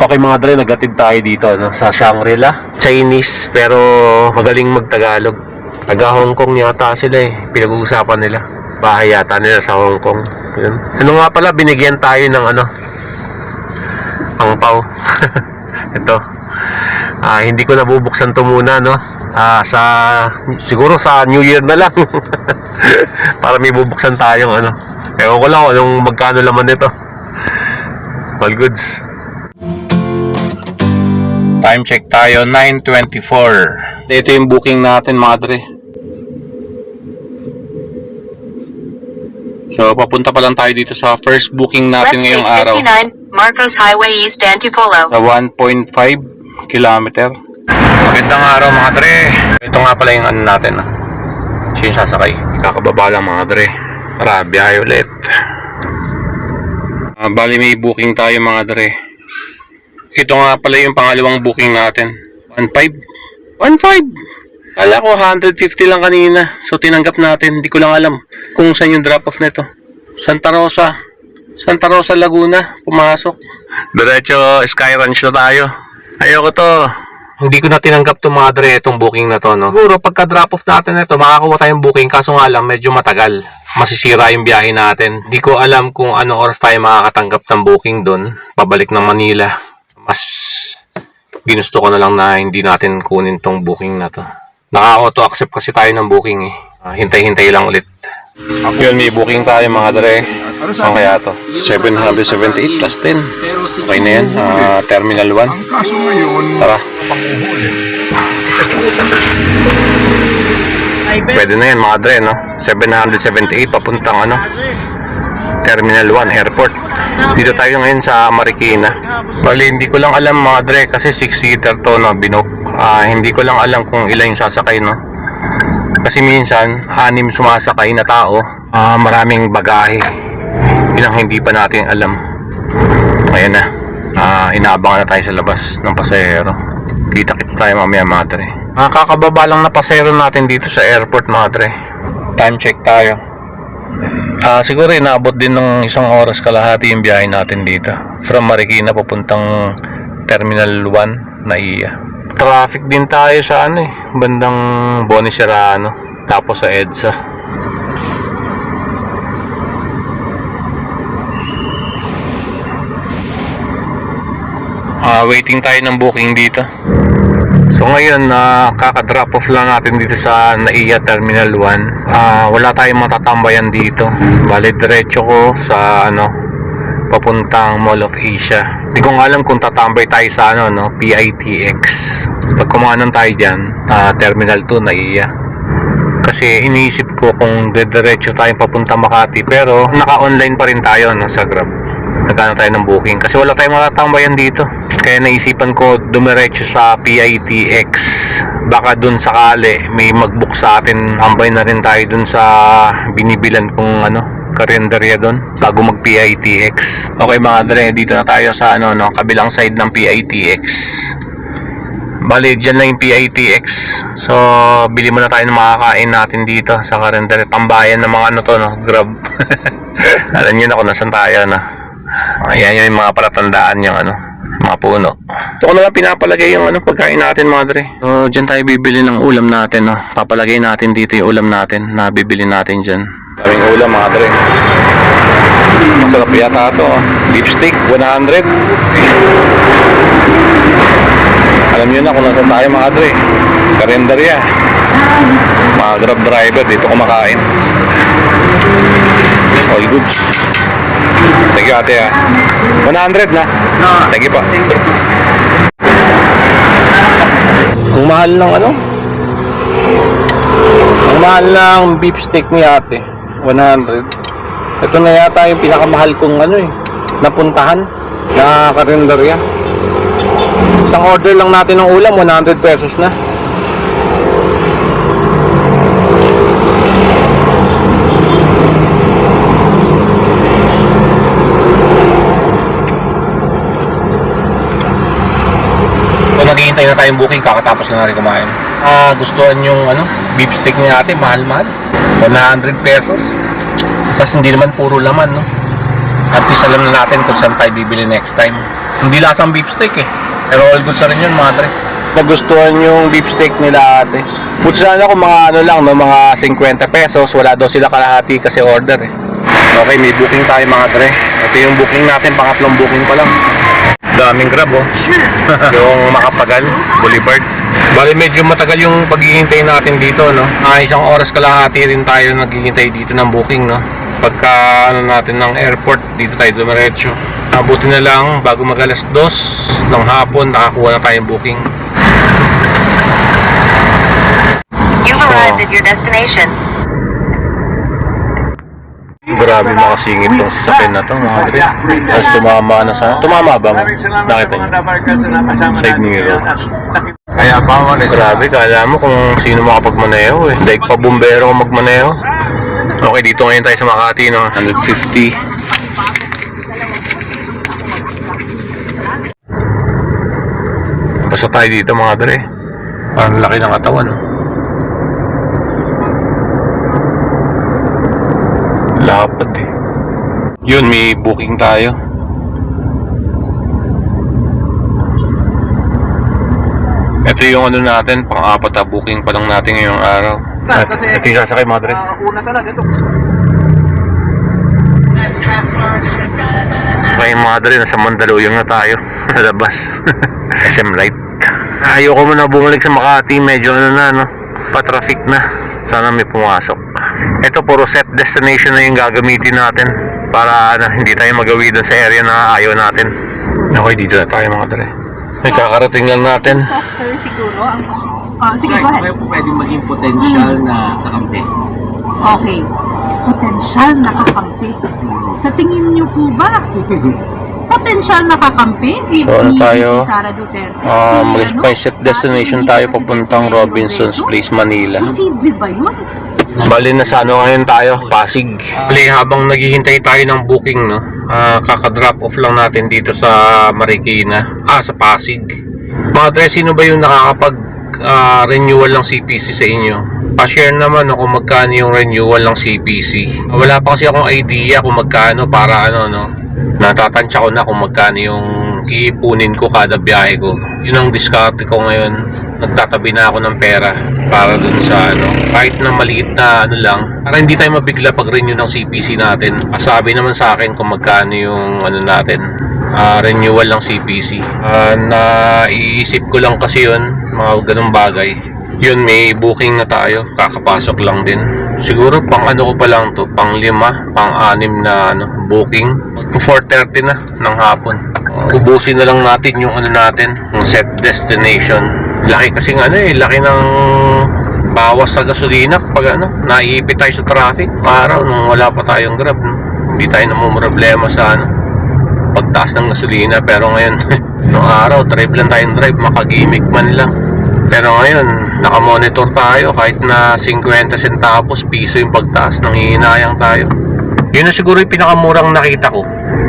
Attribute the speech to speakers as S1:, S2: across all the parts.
S1: Okay mga dre, nagatid tayo dito no, sa Shangri-La. Chinese pero magaling magtagalog. Taga Hong Kong yata sila eh. Pinag-uusapan nila. Bahay yata nila sa Hong Kong. Yun. Ano nga pala, binigyan tayo ng ano, ang pau. Ito. Ah, hindi ko nabubuksan to muna no. Ah, sa siguro sa New Year na lang. Para may bubuksan tayong ano. Ewan ko lang anong magkano laman nito. All goods. Time check tayo, 9.24. Ito yung booking natin, madre. So, papunta pa lang tayo dito sa first booking natin
S2: Let's
S1: ngayong
S2: take
S1: araw.
S2: 59 Marcos Highway East Antipolo.
S1: Sa 1.5 kilometer. Magandang araw mga dre. Ito nga pala yung ano natin. Ah. Siya yung sasakay. Kakababa lang mga dre. Tara, biyahe ulit. Ah, bali may booking tayo mga dre. Ito nga pala yung pangalawang booking natin. 1.5? 1.5? Kala ko 150 lang kanina. So tinanggap natin. Hindi ko lang alam kung saan yung drop off nito. Santa Rosa. Santa Rosa, Laguna. Pumasok. Diretso Sky Ranch na tayo. Ayoko to. Hindi ko na tinanggap to mga dre itong booking na to, no? Siguro pagka drop off natin ito, makakuha tayong booking kaso nga lang medyo matagal. Masisira yung biyahe natin. Hindi ko alam kung anong oras tayo makakatanggap ng booking doon, pabalik ng Manila. Mas ginusto ko na lang na hindi natin kunin tong booking na to. Naka-auto accept kasi tayo ng booking eh. Ah, hintay-hintay lang ulit. Yun, may booking tayo mga dre. Saan kaya to? 778 plus 10. Okay na yan. Ah, Terminal 1.
S3: Ang kaso ngayon,
S1: Tara. Pwede na yan mga dre, no? 778 papuntang ano? Terminal 1 Airport. Dito tayo ngayon sa Marikina. Bali, hindi ko lang alam mga dre kasi 6-seater to, no? Binok. Ah, hindi ko lang alam kung ilan yung sasakay, no? Kasi minsan, anim sumasakay na tao, ah, maraming bagahe. Yun ang hindi pa natin alam. Ayan na. Ah, inaabangan na tayo sa labas ng pasahero. Kita-kits tayo mamaya mga dre. Ah, kakababa lang na pasahero natin dito sa airport mga dre. Time check tayo. Ah, siguro inaabot din ng isang oras kalahati yung biyahe natin dito. From Marikina papuntang Terminal 1 na iya. Traffic din tayo sa ano eh, bandang Boni Serrano. Tapos sa EDSA. Ah, waiting tayo ng booking dito. So ngayon, na kaka-drop off lang natin dito sa NAIA Terminal 1. Ah, wala tayong matatambayan dito. Bale, diretso ko sa ano, papuntang Mall of Asia. Hindi ko nga alam kung tatambay tayo sa ano, no, PITX. Pag kumanan tayo dyan, ah, Terminal 2 NAIA. Kasi iniisip ko kung diretso tayong papunta Makati pero naka-online pa rin tayo no, sa Grab nagkano tayo ng booking kasi wala tayong matatambayan dito kaya naisipan ko dumiretso sa PITX baka dun sakali may mag-book sa atin ambay na rin tayo dun sa binibilan kong ano karinderya dun bago mag PITX okay mga dre dito na tayo sa ano no kabilang side ng PITX Bali, dyan lang yung PITX. So, bili muna tayo ng makakain natin dito sa karinderya. Tambayan ng mga ano to, no? Grab. Alam nyo na kung nasan tayo, no? Ayan yung mga palatandaan yung ano, mga puno. Ito ko na lang pinapalagay yung ano, pagkain natin mga dre. So, dyan tayo bibili ng ulam natin, no? Papalagay natin dito yung ulam natin na bibili natin dyan. Daming ulam mga dre. Masarap yata ito, oh. Steak, 100. Alam nyo na kung nasan tayo mga dre. Karinderya. Mga grab driver dito kumakain. All goods. Thank you ate ah. 100 na. Thank you pa. Ang mahal ng ano? Ang mahal ng beef steak ni ate. 100. Ito na yata yung pinakamahal kong ano eh. Napuntahan na karinderya. Isang order lang natin ng ulam, 100 pesos na. So, naghihintay na tayong booking kakatapos na natin kumain. Ah, gustuhan yung ano, beef steak ni ate, mahal-mahal. 100 pesos. Tapos hindi naman puro laman, no? At least alam na natin kung saan tayo bibili next time. Hindi lasang beef steak eh. Pero all goods na rin yun mga tre. Nagustuhan yung beef steak nila ate. Buti sana kung mga ano lang, no, mga 50 pesos. Wala daw sila kalahati kasi order eh. Okay, may booking tayo mga tre. Ito yung booking natin, pangatlong booking pa lang. Daming grab oh. yung Makapagal, Boulevard. Bali medyo matagal yung paghihintay natin dito, no? Ah, isang oras kalahati rin tayo naghihintay dito ng booking, no? Pagka ano natin ng airport, dito tayo dumiretso. Abuti na lang bago mag alas 2 ng hapon, nakakuha na tayong booking.
S2: You've arrived at your destination.
S1: Grabe makasingit tong sasakyan na to, mga dre. Tapos tumama na sa... Tumama ba mo? Nakita niyo? Side mirror.
S3: Kaya bawal is
S1: Grabe, kala mo kung sino makapagmaneho eh. Daig pa bumbero kung magmaneho. Okay, dito ngayon tayo sa Makati, no? 150. Basta tayo dito mga dre. Parang laki ng katawan, no? Lapad eh. Yun, may booking tayo. Ito yung ano natin, pang-apat na booking pa lang natin ngayong araw. At
S3: Kasi-
S1: ito yung sasakay, Madre.
S3: Ah, una sana dito.
S1: Okay, Madre, nasa Mandaluyong na tayo. Sa labas. SM Light. Ayoko muna bumalik sa Makati. Medyo ano na, no? Pa-traffic na. Sana may pumasok. Ito, puro set destination na yung gagamitin natin. Para ano, hindi tayo magawi doon sa area na ayaw natin. Okay, dito na tayo, mga dre. May kakarating lang natin.
S4: Softer siguro. Ang, ah, sige, go ahead.
S5: Pwedeng maging potential na kakampi.
S4: Okay. Potensyal nakakampi. Sa tingin niyo po ba, potensyal nakakampi ni,
S1: So, ano
S4: ni
S1: tayo?
S4: Sara Duterte?
S1: Ah,
S4: Si, ano,
S1: may set destination tayo papuntang Robinson's? Place, Manila.
S4: Posible ba yun?
S1: Bali na sa ano ngayon tayo, Pasig. Bali habang naghihintay tayo ng booking, no, ah, kaka-drop off lang natin dito sa Marikina, ah, sa Pasig. Mga Dre, sino ba yung nakakapag ah, renewal ng CPC sa inyo? Pa-share naman no, kung magkano yung renewal ng CPC. Wala pa kasi akong idea kung magkano para ano, no. Natatansya ko na kung magkano yung iipunin ko kada biyahe ko. Yun ang diskarte ko ngayon. Nagtatabi na ako ng pera para dun sa ano. Kahit na maliit na ano lang. Para hindi tayo mabigla pag renew ng CPC natin. Pasabi naman sa akin kung magkano yung ano natin. ah, renewal ng CPC. Ah, na iisip ko lang kasi yun. Mga ganung bagay. Yun, may booking na tayo. Kakapasok lang din. Siguro pang ano ko pa lang to. Pang lima, pang anim na ano, booking. Magpo 4.30 na ng hapon. Ubusin na lang natin yung ano natin, yung set destination. Laki kasi ano eh, laki ng bawas sa gasolina kapag ano, naiipit tayo sa traffic. Araw nung wala pa tayong grab, no? hindi tayo namumroblema sa ano, pagtaas ng gasolina. Pero ngayon, nung araw, drive lang tayong drive, makagimik man lang. Pero ngayon, nakamonitor tayo. Kahit na 50 centavos piso yung pagtaas, nangihinayang tayo. Yun na siguro yung pinakamurang nakita ko.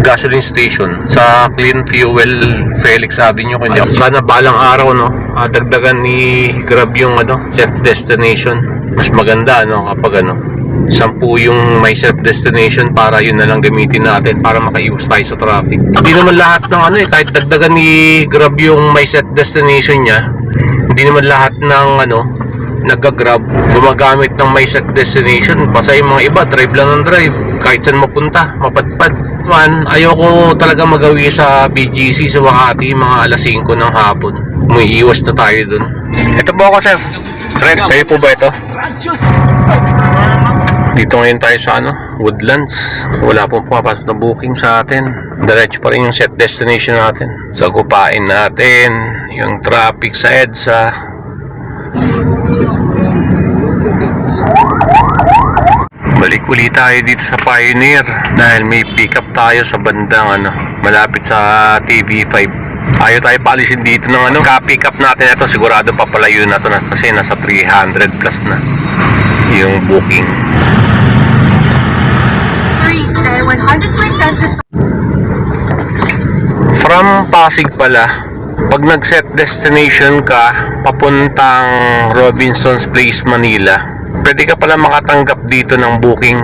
S1: Gasoline station. Sa Clean Fuel Felix Avenue kundi sana balang araw no? Ah, dagdagan ni Grab yung ano set destination. Mas maganda no kapag ano sampu yung may set destination para yun na lang gamitin natin para makaiwas tayo sa traffic. Hindi naman lahat ng ano eh kahit dagdagan ni Grab yung may set destination niya hindi naman lahat ng ano nagga-grab, gumagamit ng may set destination. Basta yung mga iba, drive lang ng drive. Kahit saan mapunta, mapadpad. Man, ayoko talaga magawi sa BGC sa Makati, mga alas 5 ng hapon. May iwas na tayo dun. Ito po ako, sir. Red, kayo po ba ito? Dito ngayon tayo sa ano, Woodlands. Wala pong pumapasok na booking sa atin. Diretso pa rin yung set destination natin. Sagupain natin yung traffic sa EDSA. Balik uli tayo dito sa Pioneer dahil may pick up tayo sa bandang ano, malapit sa TV5. Ayaw tayo paalisin dito ng ano, ka-pick up natin ito sigurado papalayo na to na kasi nasa 300 plus na yung booking.
S2: Please stay 100% to
S1: From Pasig pala, pag nag-set destination ka papuntang Robinson's Place, Manila, pwede ka pala makatanggap dito ng booking.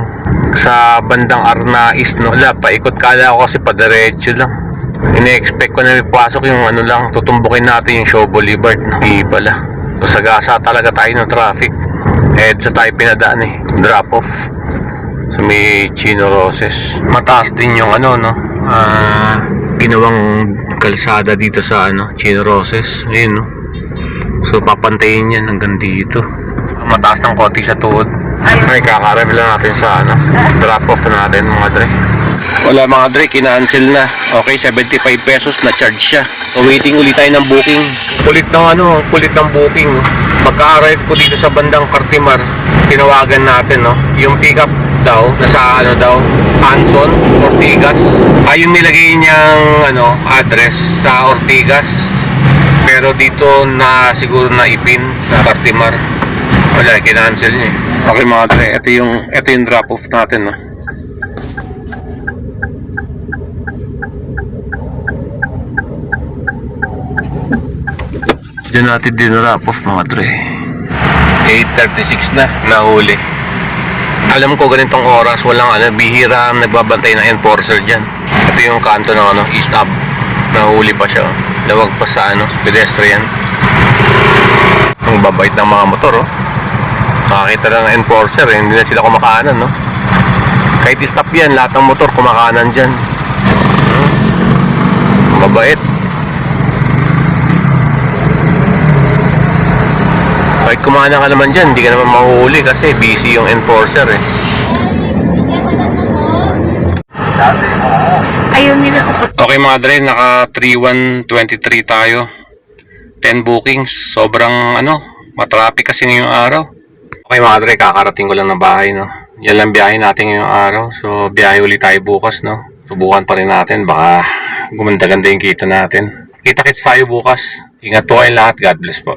S1: sa bandang Arnais no. Wala, paikot kala ko kasi padiretso lang. Ine-expect ko na may pasok yung ano lang, tutumbukin natin yung Show Boulevard. Hindi pala. So sagasa talaga tayo ng traffic. EDSA tayo pinadaan eh. Drop off. So may Chino Roses. Mataas din yung ano no. Ah, ginawang kalsada dito sa ano, Chino Roses. Ayun no. So papantayin yan hanggang dito. Mataas ng konti sa tuhod. Ay, kakarami lang natin sa ano, drop off natin mga dre. Wala mga dre, kinancel na. Okay, 75 pesos na charge siya. So waiting ulit tayo ng booking. Kulit ng ano, kulit ng booking. Pagka-arrive ko dito sa bandang Cartimar, tinawagan natin no, yung pickup daw, nasa ano daw, Anson, Ortigas. Ayun nilagay niyang ano, address sa Ortigas. Pero dito na siguro na ipin sa Cartimar. Wala, kinancel niya. eh. Okay mga dre, ito yung, ito yung drop off natin. No? Diyan natin din drop off mga dre. 8.36 na, nahuli. Alam ko ganitong oras, walang ano, bihira ang nagbabantay ng enforcer dyan. Ito yung kanto ng ano, East Ave. Nahuli pa siya. Lawag pa sa ano, pedestrian. Ang babait ng mga motor, oh. Nakakita lang ng enforcer, eh. hindi na sila kumakanan, no? Kahit stop yan, lahat ng motor kumakanan dyan. Hmm. Mabait. Kahit kumana ka naman dyan, hindi ka naman mahuhuli kasi busy yung enforcer eh.
S4: Ayaw nila sa
S1: Okay mga dre, naka 3123 tayo. 10 bookings. Sobrang ano, matraffic kasi ngayong araw. Okay mga dre, kakarating ko lang ng bahay no. Yan lang biyahe natin ngayong araw. So biyahe ulit tayo bukas no. Subukan pa rin natin, baka gumanda-ganda yung kita natin. Kita-kits tayo bukas. Ingat po kayong lahat. God bless po.